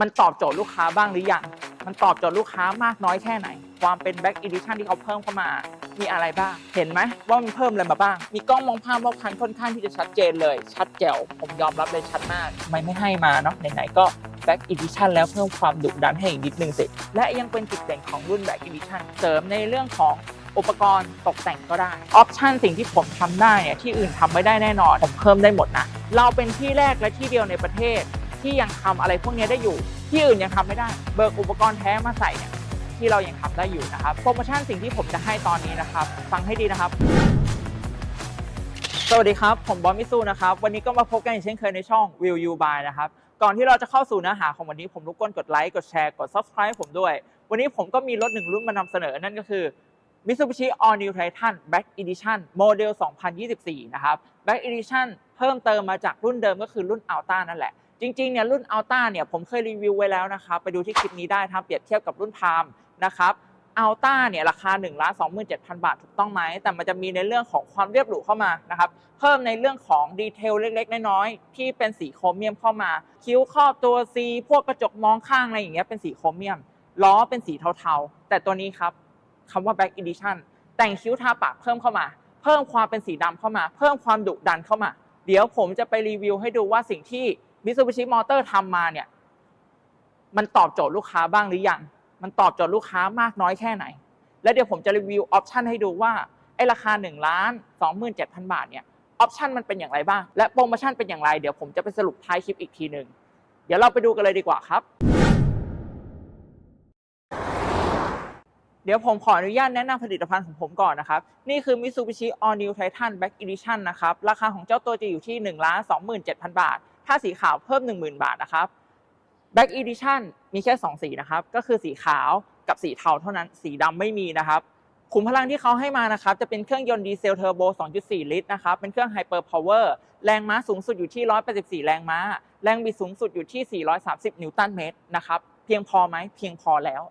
มันตอบโจทย์ลูกค้าบ้างหรือยัง มันตอบโจทย์ลูกค้ามากน้อยแค่ไหน ความเป็น Back Edition ที่เขาเพิ่มเข้ามา มีอะไรบ้าง เห็นไหมว่ามันเพิ่มอะไรมาบ้าง มีกล้องมองภาพรอบคันค่อนข้างที่จะชัดเจนเลย ชัดแจ๋ว ผมยอมรับเลยชัดมากทำไมไม่ให้มาเนาะ ไหนๆก็ Back Edition แล้วเพิ่มความดุดันให้อีกนิดนึงสิ และยังเป็นจุดเด่นของรุ่น Back Edition เสริมในเรื่องของอุปกรณ์ตกแต่งก็ได้ ออปชันสิ่งที่ผมทำได้เนี่ยที่อื่นทำไม่ได้แน่นอน ผมเพิ่มได้หมดนะ เราเป็นที่แรกและที่เดียวในประเทศ ที่ยังทำอะไรพวกนี้ได้อยู่ ที่อื่นยังทำไม่ได้ เบิกอุปกรณ์แท้มาใส่เนี่ยที่เรายังทำได้อยู่นะครับโปรโมชั่นสิ่งที่ผมจะให้ตอนนี้นะครับ ฟังให้ดีนะครับ สวัสดีครับ ผมบอมมิซูนะครับ วันนี้ก็มาพบกันอีกเช่นเคยในช่อง Will You Buy นะครับก่อนที่เราจะเข้าสู่เนื้อหาของวันนี้ผมรบกวนกดไลค์กดแชร์กด Subscribe ผมด้วย วันนี้ผมก็มีรถหนึ่งรุ่นมานำเสนอนั่นก็คือ Mitsubishi All New Titan Black Edition โมเดล 2024 นะครับ Black Edition เพิ่มเติมมาจากรุ่นเดิมก็คือรุ่น Alta นั่นแหละ จริงๆเนี่ยรุ่น Alta เนี่ยผมเคยรีวิวไว้แล้วนะครับ ไปดูที่คลิปนี้ได้ทำเปรียบเทียบกับรุ่น Palm นะครับ Alta เนี่ยราคา1 2 7 0 0 0บาทถูกต้องไหม แต่มันจะมีในเรื่องของความเรียบหรูเข้ามานะครับ เพิ่มในเรื่องของดีเทลเล็กๆ น้อยๆ ที่เป็นสีโครเมียมเข้ามา คิ้วครอบตัว C พวกกระจกมองข้างอะไรอย่างเงี้ยเป็นสีโครเมียม ล้อเป็นสีเทาๆ แต่ตัวนี้ครับคำว่า Black Edition แต่งคิ้วทาปากเพิ่มเข้ามา เพิ่มความเป็นสีดำเข้ามา เพิ่มความดุดันเข้ามา เดี๋ยวผมจะไปรีวิวให้ดูว่าสิ่งที่ Mitsubishi Motor ทำมาเนี่ย มันตอบโจทย์ลูกค้าบ้างหรือยัง มันตอบโจทย์ลูกค้ามากน้อยแค่ไหน แล้วเดี๋ยวผมจะรีวิวออปชันให้ดูว่าไอ้ราคา1ล้าน27,000 บาทเนี่ยออปชันมันเป็นอย่างไรบ้าง และโปรโมชั่นเป็นอย่างไรเดี๋ยวผมจะไปสรุปท้ายคลิปอีกทีหนึ่งเดี๋ยวเราไปดูกันเลยดีกว่าครับ เดี๋ยวผมขออนุญาตแนะนำผลิตภัณฑ์ของผมก่อนนะครับ นี่คือ Mitsubishi All New Titan Black Edition นะครับ ราคาของเจ้าตัวจะอยู่ที่1ล้าน27,000 บาท ถ้าสีขาวเพิ่ม 10,000 บาทนะครับ Black Edition มีแค่ 2 สีนะครับ ก็คือสีขาวกับสีเทาเท่านั้น สีดำไม่มีนะครับขุมพลังที่เขาให้มานะครับ จะเป็นเครื่องยนต์ดีเซลเทอร์โบ 2.4 ลิตรนะครับ เป็นเครื่องไฮเปอร์พาวเวอร์ แรงม้าสูงสุดอยู่ที่ 184 แรงม้า แรงบิดสูงสุดอยู่ที่ 430 นิวตันเมตรนะครับ เพียงพอไหม เพียงพอแล้ว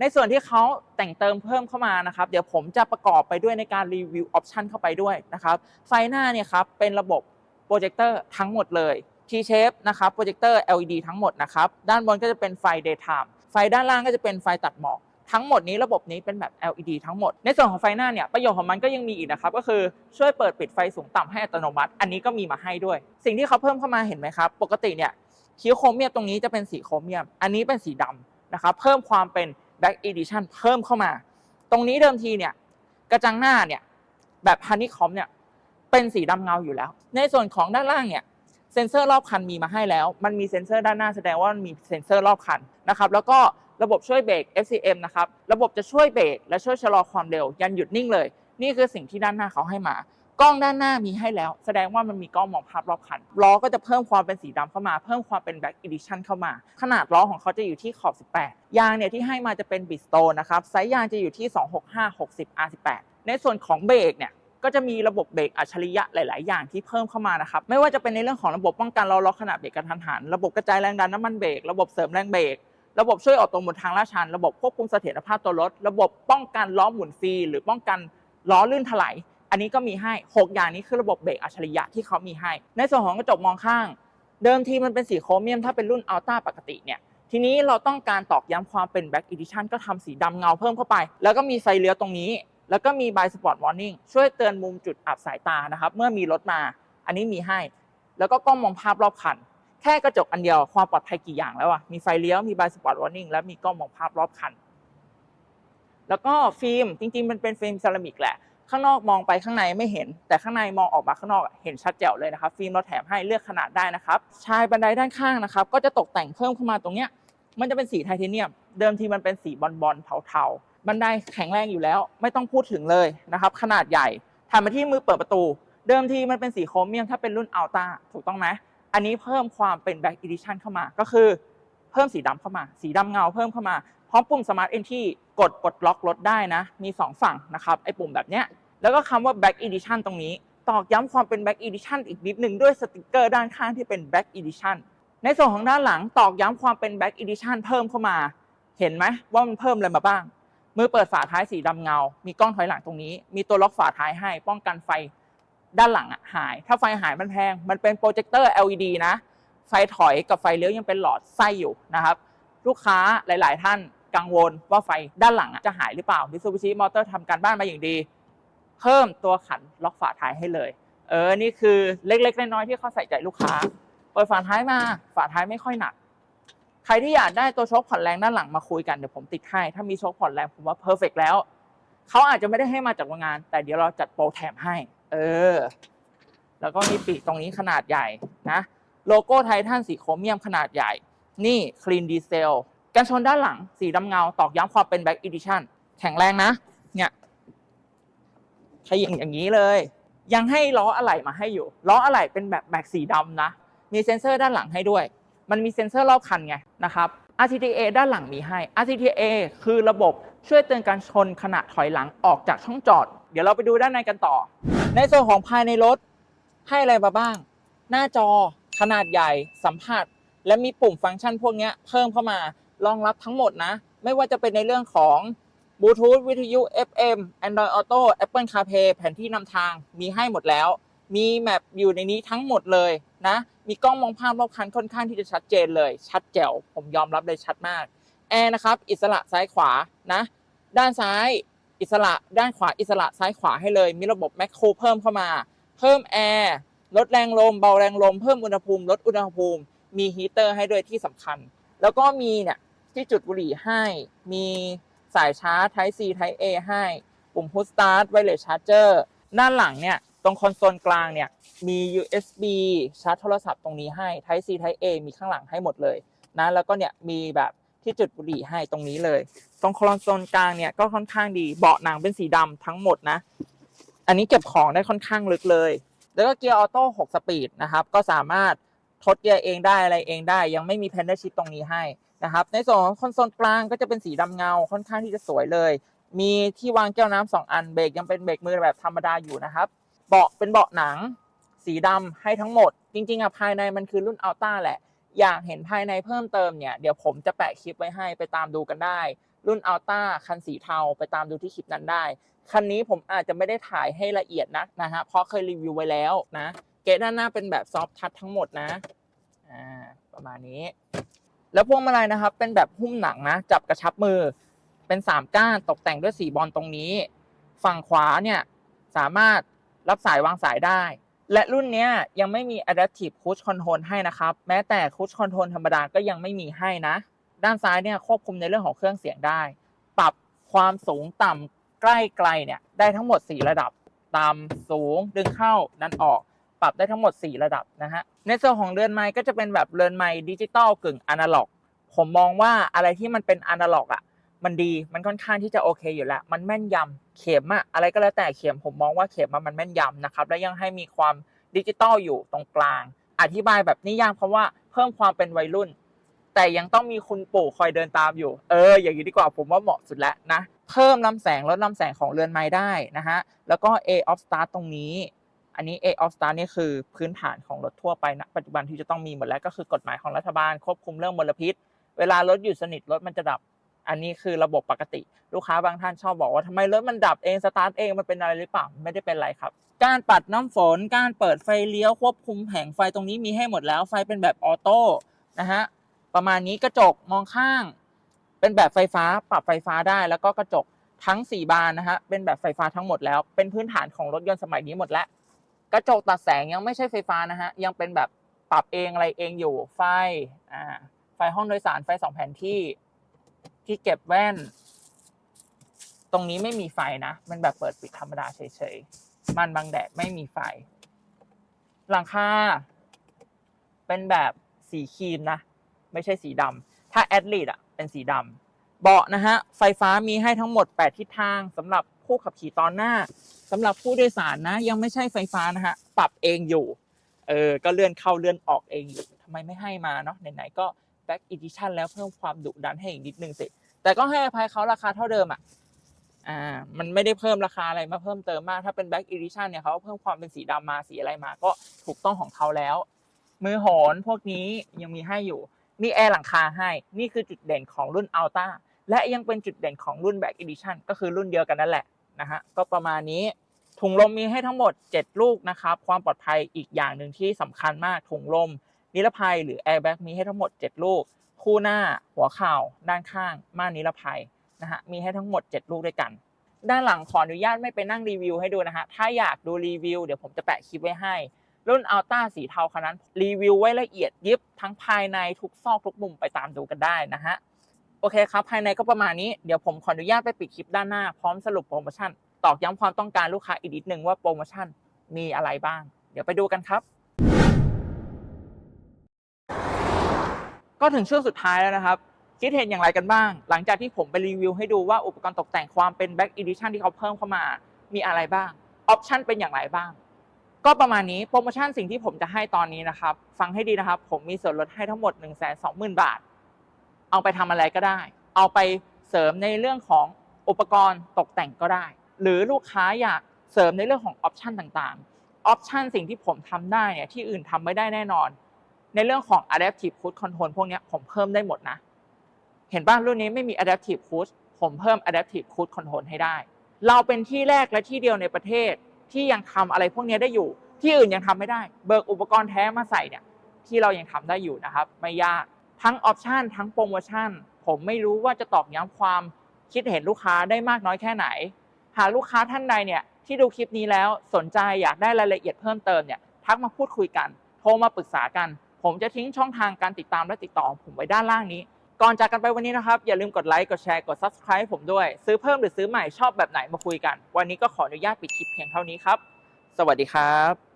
ในส่วนที่เขาแต่งเติมเพิ่มเข้ามานะครับ เดี๋ยวผมจะประกอบไปด้วยในการรีวิวออปชันเข้าไปด้วยนะครับ ไฟหน้าเนี่ยครับ เป็นระบบโปรเจคเตอร์ทั้งหมดเลย T-shape นะครับโปรเจคเตอร์ LED ทั้งหมดนะครับด้านบนก็จะเป็นไฟ daytime ไฟด้านล่างก็จะเป็นไฟตัดหมอกทั้งหมดนี้ระบบนี้เป็นแบบ LED ทั้งหมด ในส่วนของไฟหน้าเนี่ยประโยชน์ของมันก็ยังมีอีกนะครับ ก็คือช่วยเปิดปิดไฟสูงต่ำให้อัตโนมัติ อันนี้ก็มีมาให้ด้วย สิ่งที่เขาเพิ่มเข้ามาเห็นไหมครับ ปกติเนี่ยคิ้วโครเมียมตรงนี้จะเป็นสีโครเมียม อันนี้เป็นสีดำนะครับ เพิ่มความเป็น Black Edition เพิ่มเข้ามา ตรงนี้เดิมทีเนี่ยกระจังหน้าเนี่ยแบบฮันนี่คอมเนี่ยเป็นสีดำเงาอยู่แล้ว ในส่วนของด้านล่างเนี่ย เซ็นเซอร์รอบคันมีมาให้แล้ว มันมีเซ็นเซอร์ด้านหน้าแสดงว่ามันมีเซ็นเซอร์รอบคันนะครับแล้วก็ระบบช่วยเบรก FCM นะครับระบบจะช่วยเบรกและช่วยชะลอความเร็ว ยันหยุดนิ่งเลย นี่คือสิ่งที่ด้านหน้าเขาให้มากล้องด้านหน้ามีให้แล้ว แสดงว่ามันมีกล้องมองภาพรอบคันล้อก็จะเพิ่มความเป็นสีดำเข้ามา เพิ่มความเป็น Black Edition เข้ามา ขนาดล้อของเขาจะอยู่ที่ขอบ 18 ยางเนี่ยที่ให้มาจะเป็นบิสโตนะครับไซส์ยางจะอยู่ที่ 265 60 R18 ในส่วนของเบรกเนี่ย ก็จะมีระบบเบรกอัจฉริยะหลาย ๆ อย่างที่เพิ่มเข้ามานะครับ ไม่ว่าจะเป็นในเรื่องของระบบป้องกันล้อล็อกขณะเบรกกระทันหัน ระบบกระจายแรงดันน้ำมันเบรก ระบบเสริมแรงเบรก ระบบช่วยออกตัวหมุนทางลาดชัน ระบบควบคุมเสถียรภาพตัวรถ ระบบป้องกันล้อหมุนฟรี หรือป้องกันล้อลื่นถลาย อันนี้ก็มีให้ 6 อย่างนี้คือระบบเบรกอัจฉริยะที่เขามีให้ ในส่วนของกระจกมองข้าง เดิมทีมันเป็นสีโครเมียมถ้าเป็นรุ่นอัลต้าปกติเนี่ย ทีนี้เราต้องการตอกย้ำความเป็น Black Edition ก็ทำสีดำเงาเพิ่มเข้าไป แล้วก็มีไฟเลี้ยวตรงนี้ แล้วก็มี by spot warning ช่วยเตือนมุมจุดอับสายตานะครับ เมื่อมีรถมา อันนี้มีให้ แล้วก็กล้องมองภาพรอบคัน แค่กระจกอันเดียวความปลอดภัยกี่อย่างแล้วอะมีไฟเลี้ยวมี by spot warning และมีกล้องมองภาพรอบคัน แล้วก็ฟิล์มจริง ๆ มันเป็นฟิล์มเซรามิกแหละข้างนอกมองไปข้างในไม่เห็น แต่ข้างในมองออกมาข้างนอกเห็นชัดแจ๋วเลยนะครับ ฟิล์มเราแถมให้เลือกขนาดได้นะครับชายบันไดด้านข้างนะครับ ก็จะตกแต่งเพิ่มเข้ามาตรงเนี้ยมันจะเป็นสีไทเทเนียม เดิมทีมันเป็นสีบอลบอลเทาๆ บันไดแข็งแรงอยู่แล้ว ไม่ต้องพูดถึงเลยนะครับ ขนาดใหญ่ถัดมาที่มือเปิดประตู เดิมทีมันเป็นสีโครเมียมถ้าเป็นรุ่นอัลต้าถูกต้องไหมอันนี้เพิ่มความเป็นแบ็กอีดิชันเข้ามา ก็คือเพิ่มสีดำเข้ามา สีดำเงาเพิ่มเข้ามาพร้อมปุ่มสมาร์ทเอนที่กดปลดล็อกรถได้นะ มี 2 ฝั่งนะครับ ไอ้ปุ่มแบบเนี้ยแล้วก็คำว่า Black Edition ตรงนี้ ตอกย้ำความเป็น Black Edition อีกนิดหนึ่งด้วยสติกเกอร์ด้านข้างที่เป็น Black Edition ในส่วนของด้านหลังตอกย้ำความเป็น Black Edition เพิ่มเข้ามา เห็นไหมว่ามันเพิ่มอะไรมาบ้าง มือเปิดฝาท้ายสีดำเงา มีกล้องถอยหลังตรงนี้ มีตัวล็อกฝาท้ายให้ ป้องกันไฟด้านหลังอะหาย ถ้าไฟหายมันแพง มันเป็นโปรเจคเตอร์ LED นะ ไฟถอยกับไฟเลี้ยวยังเป็นหลอดไส้อยู่นะครับ ลูกค้าหลาย ๆ ท่านกังวลว่าไฟด้านหลังจะหายหรือเปล่า Mitsubishi Motor ทำการบ้านมาอย่างดี เพิ่มตัวขันล็อกฝาท้ายให้เลย เออ นี่คือเล็ก ๆ น้อย ๆ ที่เขาใส่ใจลูกค้า เปิดฝาท้ายมา ฝาท้ายไม่ค่อยหนัก ใครที่อยากได้ตัวโชคผ่อนแรงด้านหลังมาคุยกันเดี๋ยวผมติดให้ถ้ามีโชคผ่อนแรงผมว่าเพอร์เฟกแล้วเขาอาจจะไม่ได้ให้มาจากโรงงาน แต่เดี๋ยวเราจัดโปรแถมให้ เออ แล้วก็มีปีกตรงนี้ขนาดใหญ่นะโลโก้ไททันสีโครเมียมขนาดใหญ่ นี่คลีนดีเซลกันชนด้านหลังสีดำเงาตอกย้ำความเป็นแบ็กอีดิชั่นแข็งแรงนะ เนี่ยขยิงอย่างนี้เลย ยังให้ล้ออะไหล่มาให้อยู่ ล้ออะไหล่เป็นแบบแม็กสีดำนะ มีเซ็นเซอร์ด้านหลังให้ด้วย มันมีเซ็นเซอร์รอบคันไงนะครับ RTTA ด้านหลังมีให้ RTTA คือระบบช่วยเตือนการชนขณะถอยหลังออกจากช่องจอด เดี๋ยวเราไปดูด้านในกันต่อ ในส่วนของภายในรถให้อะไรมาบ้าง หน้าจอขนาดใหญ่สัมผัส และมีปุ่มฟังก์ชันพวกนี้เพิ่มเข้ามารองรับทั้งหมดนะ ไม่ว่าจะเป็นในเรื่องของบลูทูธวิทยุ FM Android Auto Apple CarPlay แผนที่นำทางมีให้หมดแล้ว มีแมปอยู่ในนี้ทั้งหมดเลยนะ มีกล้องมองภาพรอบคันค่อนข้างที่จะชัดเจนเลย ชัดแจ๋ว ผมยอมรับเลยชัดมาก แอร์นะครับ อิสระซ้ายขวานะ ด้านซ้ายอิสระด้านขวาอิสระซ้ายขวาให้เลย มีระบบแมคโครเพิ่มเข้ามา เพิ่มแอร์ลดแรงลม เบาแรงลม เพิ่มอุณหภูมิ ลดอุณหภูมิ มีฮีเตอร์ให้ด้วยที่สำคัญ แล้วก็มีเนี่ยที่จุดบุหรี่ให้ มีสายชาร์จ Type C Type A ให้ ปุ่ม Push Start Wireless Charger ด้านหลังเนี่ย รงคอนโซลกลางเนี่ยมี USB ชาร์จโทรศัพท์ตรงนี้ให้ Type C Type A มีข้างหลังให้หมดเลยนะแล้วก็เนี่ยมีแบบที่จุดบุหรี่ให้ตรงนี้เลย ตรงคอนโซลกลางเนี่ยก็ค่อนข้างดีเบาะหนังเป็นสีดำทั้งหมดนะ อันนี้เก็บของได้ค่อนข้างลึกเลย แล้วก็เกียร์ออโต้6สปีดนะครับก็สามารถทดเกียร์เองได้อะไรเองได้ ยังไม่มีแพนเดอร์ชิพตรงนี้ให้นะครับในส่วนของคอนโซลกลางก็จะเป็นสีดำเงาค่อนข้างที่จะสวยเลย มีที่วางแก้วน้ำสองอันเบรกยังเป็นเบรกมือแบบธรรมดาอยู่นะครับ เบาะเป็นเบาะหนัง สีดำให้ทั้งหมด จริงๆอะภายในมันคือรุ่นอัลต้าแหละ อยากเห็นภายในเพิ่มเติมเนี่ยเดี๋ยวผมจะแปะคลิปไว้ให้ไปตามดูกันได้ รุ่นอัลต้าคันสีเทาไปตามดูที่คลิปนั้นได้ คันนี้ผมอาจจะไม่ได้ถ่ายให้ละเอียดนักนะฮะเพราะเคยรีวิวไว้แล้วนะเกตด้านหน้าเป็นแบบซอฟทัชทั้งหมดนะอ่าประมาณนี้ แล้วพวงมาลัยนะครับ เป็นแบบหุ้มหนังนะจับกระชับมือเป็นสามก้านตกแต่งด้วยสีบอลตรงนี้ ฝั่งขวาเนี่ยสามารถ รับสายวางสายได้ และรุ่นนี้ยังไม่มี Adaptive Cruise Control ให้นะครับ แม้แต่ Cruise Control ธรรมดาก็ยังไม่มีให้นะ ด้านซ้ายเนี่ยควบคุมในเรื่องของเครื่องเสียงได้ ปรับความสูงต่ำใกล้ไกลเนี่ยได้ทั้งหมด 4 ระดับต่ำสูงดึงเข้านั้นออกปรับได้ทั้งหมด 4 ระดับนะฮะ ในส่วนของเรือนไม้ก็จะเป็นแบบเรือนไม้ดิจิตอลกึ่งอนาล็อก ผมมองว่าอะไรที่มันเป็นอนาล็อกอะ มันดีมันค่อนข้างที่จะโอเคอยู่แล้ว มันแม่นยำเข็มอะอะไรก็แล้วแต่เข็มผมมองว่าเข็มมันแม่นยำนะครับ และยังให้มีความดิจิตอลอยู่ตรงกลาง อธิบายแบบนิยามเพราะว่าเพิ่มความเป็นวัยรุ่น แต่ยังต้องมีคุณปู่คอยเดินตามอยู่ เออ อย่างนี้ดีกว่าผมว่าเหมาะสุดแล้วนะ เพิ่มลำแสงลดลำแสงของเรือนไม้ได้นะฮะ แล้วก็ A of start ตรงนี้ อันนี้ A of start นี่คือพื้นฐานของรถทั่วไปนะปัจจุบันที่จะต้องมีหมดแล้วก็คือกฎหมายของรัฐบาลควบคุมเรื่องมลพิษ เวลารถอยู่สนิทรถมันจะดับ อันนี้คือระบบปกติ ลูกค้าบางท่านชอบบอกว่าทำไมรถมันดับเองสตาร์ทเองมันเป็นอะไรหรือเปล่าไม่ได้เป็นไรครับ การปัดน้ำฝน การเปิดไฟเลี้ยวควบคุมแผงไฟตรงนี้มีให้หมดแล้วไฟเป็นแบบออโต้นะฮะประมาณนี้กระจกมองข้าง เป็นแบบไฟฟ้าปรับไฟฟ้าได้แล้วก็กระจกทั้ง 4 บานนะฮะเป็นแบบไฟฟ้าทั้งหมดแล้ว เป็นพื้นฐานของรถยนต์สมัยนี้หมดแล้ว กระจกตัดแสงยังไม่ใช่ไฟฟ้านะฮะยังเป็นแบบปรับเองอะไรเองอยู่ไฟอ่าไฟห้องโดยสารไฟสองแผนที่ ที่เก็บแว่น ตรงนี้ไม่มีไฟนะ มันแบบเปิดปิดธรรมดาเฉยๆ มันบังแดดไม่มีไฟ หลังคาเป็นแบบสีครีมนะ ไม่ใช่สีดำ ถ้าแอดลีดอะ เป็นสีดำ เบาะนะฮะ ไฟฟ้ามีให้ทั้งหมด 8 ทิศทางสำหรับผู้ขับขี่ตอนหน้าสำหรับผู้โดยสารนะ ยังไม่ใช่ไฟฟ้านะฮะ ปรับเองอยู่ เออ ก็เลื่อนเข้าเลื่อนออกเองอยู่ทำไมไม่ให้มาเนาะ ไหนๆก็ Back Edition แล้วเพิ่มความดุดันให้อีกนิดนึงสิ แต่ก็ให้อภัยเขาราคาเท่าเดิมอะอ่ามันไม่ได้เพิ่มราคาอะไรมาเพิ่มเติมมากถ้าเป็น Back Edition เนี่ยเขาเพิ่มความเป็นสีดำมาสีอะไรมา ก็ถูกต้องของเขาแล้ว มือโหนพวกนี้ยังมีให้อยู่มีแอร์หลังคาให้ นี่คือจุดเด่นของรุ่น Alta และยังเป็นจุดเด่นของรุ่น Back Edition ก็คือรุ่นเดียวกันนั่นแหละนะฮะก็ประมาณนี้ถุงลมมีให้ทั้งหมด 7 ลูกนะครับ ความปลอดภัยอีกอย่างหนึ่งที่สำคัญมากถุงลม นิรภัยหรือ airbag มีให้ทั้งหมด 7 ลูก คู่หน้าหัวเข่าด้านข้าง ม่านนิรภัยนะฮะมีให้ทั้งหมด 7 ลูกด้วยกัน ด้านหลังขออนุญาตไม่ไปนั่งรีวิวให้ดูนะฮะถ้าอยากดูรีวิวเดี๋ยวผมจะแปะคลิปไว้ให้ รุ่นอัลต้าสีเทาคันนั้นรีวิวไว้ละเอียดยิบทั้งภายในทุกซอกทุกมุมไปตามดูกันได้นะฮะโอเคครับ ภายในก็ประมาณนี้เดี๋ยวผมขออนุญาตไปปิดคลิปด้านหน้าพร้อมสรุปโปรโมชั่นตอกย้ำความต้องการลูกค้าอีกนิดหนึ่งว่าโปรโมชั่นมีอะไรบ้าง เดี๋ยวไปดูกันครับ ก็ถึงช่วงสุดท้ายแล้วนะครับ คิดเห็นอย่างไรกันบ้าง หลังจากที่ผมไปรีวิวให้ดูว่าอุปกรณ์ตกแต่งความเป็น Back Edition ที่เขาเพิ่มเข้ามา มีอะไรบ้าง ออปชันเป็นอย่างไรบ้าง ก็ประมาณนี้โปรโมชั่นสิ่งที่ผมจะให้ตอนนี้นะครับ ฟังให้ดีนะครับ ผมมีส่วนลดให้ทั้งหมด 1 2 0 0 0 0 บาท เอาไปทำอะไรก็ได้ เอาไปเสริมในเรื่องของอุปกรณ์ตกแต่งก็ได้ หรือลูกค้าอยากเสริมในเรื่องของออปชันต่างๆออปชันสิ่งที่ผมทำได้เนี่ยที่อื่นทำไม่ได้แน่นอน ในเรื่องของ adaptive cruise control พวกนี้ผมเพิ่มได้หมดนะ เห็นป่ะรุ่นนี้ไม่มี adaptive cruise ผมเพิ่ม adaptive cruise control ให้ได้ เราเป็นที่แรกและที่เดียวในประเทศที่ยังทำอะไรพวกนี้ได้อยู่ ที่อื่นยังทำไม่ได้ เบิกอุปกรณ์แท้มาใส่เนี่ยที่เรายังทำได้อยู่นะครับ ไม่ยากทั้งออปชันทั้งโปรโมชั่นผมไม่รู้ว่าจะตอบย้ำความคิดเห็นลูกค้าได้มากน้อยแค่ไหน หากลูกค้าท่านใดเนี่ยที่ดูคลิปนี้แล้วสนใจอยากได้รายละเอียดเพิ่มเติมเนี่ยทักมาพูดคุยกัน โทรมาปรึกษากัน ผมจะทิ้งช่องทางการติดตามและติดต่อผมไว้ด้านล่างนี้ ก่อนจากกันไปวันนี้นะครับ อย่าลืมกดไลค์กดแชร์กด subscribe ผมด้วย ซื้อเพิ่มหรือซื้อใหม่ชอบแบบไหนมาคุยกัน วันนี้ก็ขออนุญาตปิดคลิปเพียงเท่านี้ครับ สวัสดีครับ